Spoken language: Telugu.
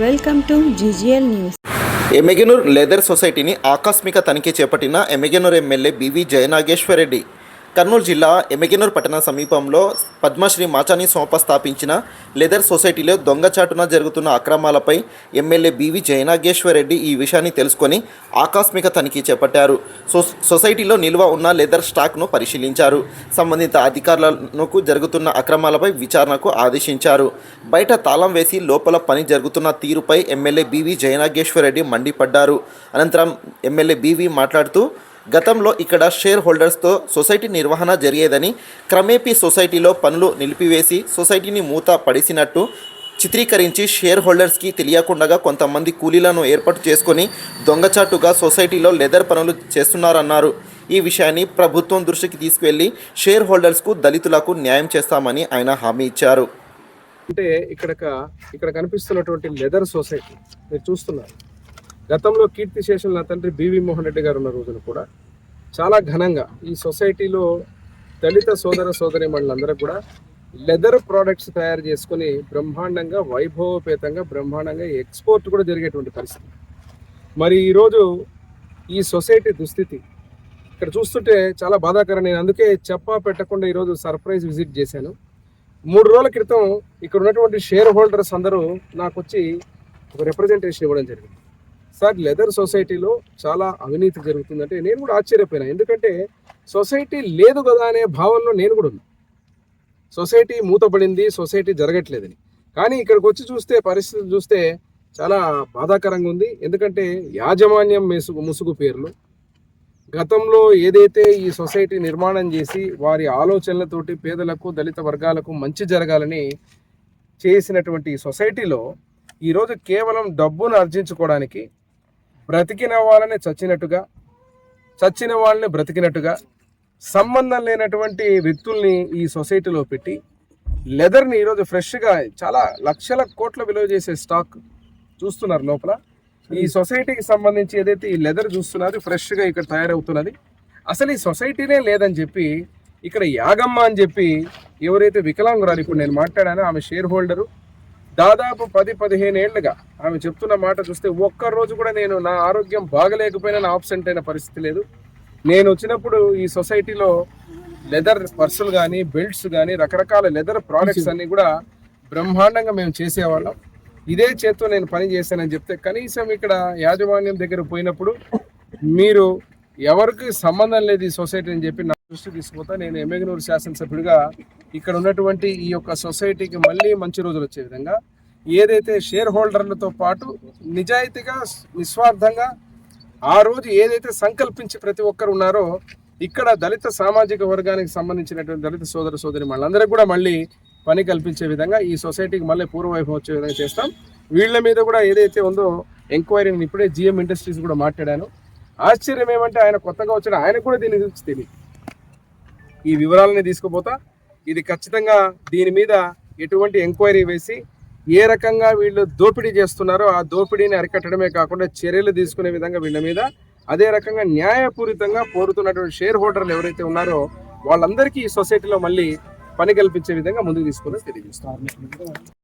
Welcome to GGL news. Yemmiganur leather సొసైటీని ఆకస్మిక తనిఖీ చేపట్టిన ఎమెగనూర్ ఎమ్మెల్యే బివి జయనాగేశ్వర్ రెడ్డి. కర్నూలు జిల్లా ఎమెగనూర్ పట్టణ సమీపంలో పద్మశ్రీ మాచాని సోప స్థాపించిన లెదర్ సొసైటీలో దొంగచాటున జరుగుతున్న అక్రమాలపై MLA B V Jayanageswar Reddy ఈ విషయాన్ని తెలుసుకొని ఆకస్మిక తనిఖీ చేపట్టారు. సొసైటీలో నిల్వ ఉన్న లెదర్ స్టాక్ను పరిశీలించారు. సంబంధిత అధికారులకు జరుగుతున్న అక్రమాలపై విచారణకు ఆదేశించారు. బయట తాళం వేసి లోపల పని జరుగుతున్న తీరుపై ఎమ్మెల్యే బివి జయనాగేశ్వర్ రెడ్డి మండిపడ్డారు. అనంతరం ఎమ్మెల్యే బీవీ మాట్లాడుతూ గతంలో ఇక్కడ షేర్ హోల్డర్స్తో సొసైటీ నిర్వహణ జరిగేదని క్రమేపీ సొసైటీలో పనులు నిలిపివేసి సొసైటీని మూత పడిసినట్టు చిత్రీకరించి షేర్ హోల్డర్స్కి తెలియకుండా కొంతమంది కూలీలను ఏర్పాటు చేసుకొని దొంగచాటుగా సొసైటీలో లెదర్ పనులు చేస్తున్నారన్నారు. ఈ విషయాన్ని ప్రభుత్వం దృష్టికి తీసుకువెళ్ళి షేర్ హోల్డర్స్కు దళితులకు న్యాయం చేస్తామని ఆయన హామీ ఇచ్చారు. అంటే ఇక్కడ ఇక్కడ కనిపిస్తున్నటువంటి లెదర్ సొసైటీ మీరు చూస్తున్నారు. గతంలో కీర్తి శేషులు నా తండ్రి బివి మోహన్ రెడ్డి గారు ఉన్న రోజున కూడా చాలా ఘనంగా ఈ సొసైటీలో దళిత సోదర సోదరి మండలందరూ కూడా లెదర్ ప్రోడక్ట్స్ తయారు చేసుకొని బ్రహ్మాండంగా వైభవపేతంగా బ్రహ్మాండంగా ఎక్స్పోర్ట్ కూడా జరిగేటువంటి పరిస్థితి. మరి ఈరోజు ఈ సొసైటీ దుస్థితి ఇక్కడ చూస్తుంటే చాలా బాధాకరం. నేను అందుకే చెప్పా పెట్టకుండా ఈరోజు సర్ప్రైజ్ విజిట్ చేశాను. మూడు రోజుల క్రితం ఇక్కడ ఉన్నటువంటి షేర్ హోల్డర్స్ అందరూ నాకు వచ్చి ఒక రిప్రజెంటేషన్ ఇవ్వడం జరిగింది. సార్ లెదర్ సొసైటీలో చాలా అవినీతి జరుగుతుందంటే నేను కూడా ఆశ్చర్యపోయినా. ఎందుకంటే సొసైటీ లేదు కదా అనే భావనలో నేను కూడా ఉన్నా. సొసైటీ మూతపడింది సొసైటీ జరగట్లేదని. కానీ ఇక్కడికి వచ్చి చూస్తే పరిస్థితి చూస్తే చాలా బాధాకరంగా ఉంది. ఎందుకంటే యాజమాన్యం మెసుగు ముసుగు పేర్లు గతంలో ఏదైతే ఈ సొసైటీ నిర్మాణం చేసి వారి ఆలోచనలతోటి పేదలకు దళిత వర్గాలకు మంచి జరగాలని చేసినటువంటి ఈ సొసైటీలో ఈరోజు కేవలం డబ్బును ఆర్జించుకోవడానికి బ్రతికిన వాళ్ళని చచ్చినట్టుగా చచ్చిన వాళ్ళని బ్రతికినట్టుగా సంబంధం లేనటువంటి వ్యక్తుల్ని ఈ సొసైటీలో పెట్టి లెదర్ని ఈరోజు ఫ్రెష్గా చాలా లక్షల కోట్ల విలువ చేసే స్టాక్ చూస్తున్నారు లోపల. ఈ సొసైటీకి సంబంధించి ఏదైతే ఈ లెదర్ చూస్తున్నది ఫ్రెష్గా ఇక్కడ తయారవుతున్నది అసలు ఈ సొసైటీనే లేదని చెప్పి ఇక్కడ యాగమ్మ అని చెప్పి ఎవరైతే వికలాంగురాలు ఇప్పుడు నేను మాట్లాడానో ఆమె షేర్ హోల్డరు దాదాపు పది పదిహేను ఏళ్ళుగా ఆమె చెప్తున్న మాట చూస్తే ఒక్క రోజు కూడా నేను నా ఆరోగ్యం బాగలేకపోయినా నా ఆబ్సెంట్ అయిన పరిస్థితి లేదు. నేను వచ్చినప్పుడు ఈ సొసైటీలో లెదర్ పర్సులు కానీ బెల్ట్స్ కానీ రకరకాల లెదర్ ప్రోడక్ట్స్ అన్ని కూడా బ్రహ్మాండంగా మేము చేసేవాళ్ళం. ఇదే చేత్తో నేను పని చేశానని చెప్తే కనీసం ఇక్కడ యాజమాన్యం దగ్గర పోయినప్పుడు మీరు ఎవరికి సంబంధం లేదు ఈ సొసైటీ అని చెప్పి నా దృష్టి తీసుకుపోతా. నేను ఎమ్మెగనూరు శాసనసభ్యుడిగా ఇక్కడ ఉన్నటువంటి ఈ యొక్క సొసైటీకి మళ్ళీ మంచి రోజులు వచ్చే విధంగా ఏదైతే షేర్ హోల్డర్లతో పాటు నిజాయితీగా నిస్వార్థంగా ఆ రోజు ఏదైతే సంకల్పించి ప్రతి ఒక్కరు ఉన్నారో ఇక్కడ దళిత సామాజిక వర్గానికి సంబంధించినటువంటి దళిత సోదర సోదరి వాళ్ళందరికీ కూడా మళ్ళీ పని కల్పించే విధంగా ఈ సొసైటీకి మళ్ళీ పూర్వవైభవం వచ్చే విధంగా చేస్తాం. వీళ్ళ మీద కూడా ఏదైతే ఉందో ఎంక్వైరీ నేను ఇప్పుడే జిఎం ఇండస్ట్రీస్ కూడా మాట్లాడాను. ఆశ్చర్యం ఏమంటే ఆయన కొత్తగా వచ్చిన ఆయన కూడా దీని గురించి తెలియదు. ఈ వివరాలని తీసుకుపోతా. ఇది ఖచ్చితంగా దీని మీద ఎటువంటి ఎంక్వైరీ వేసి ఏ రకంగా వీళ్ళు దోపిడీ చేస్తున్నారో ఆ దోపిడీని అరికట్టడమే కాకుండా చర్యలు తీసుకునే విధంగా వీళ్ళ మీద అదే రకంగా న్యాయపూరితంగా కోరుతున్నటువంటి షేర్ హోల్డర్లు ఎవరైతే ఉన్నారో వాళ్ళందరికీ ఈ సొసైటీలో మళ్ళీ పని కల్పించే విధంగా ముందుకు తీసుకుని తెలియజేస్తారు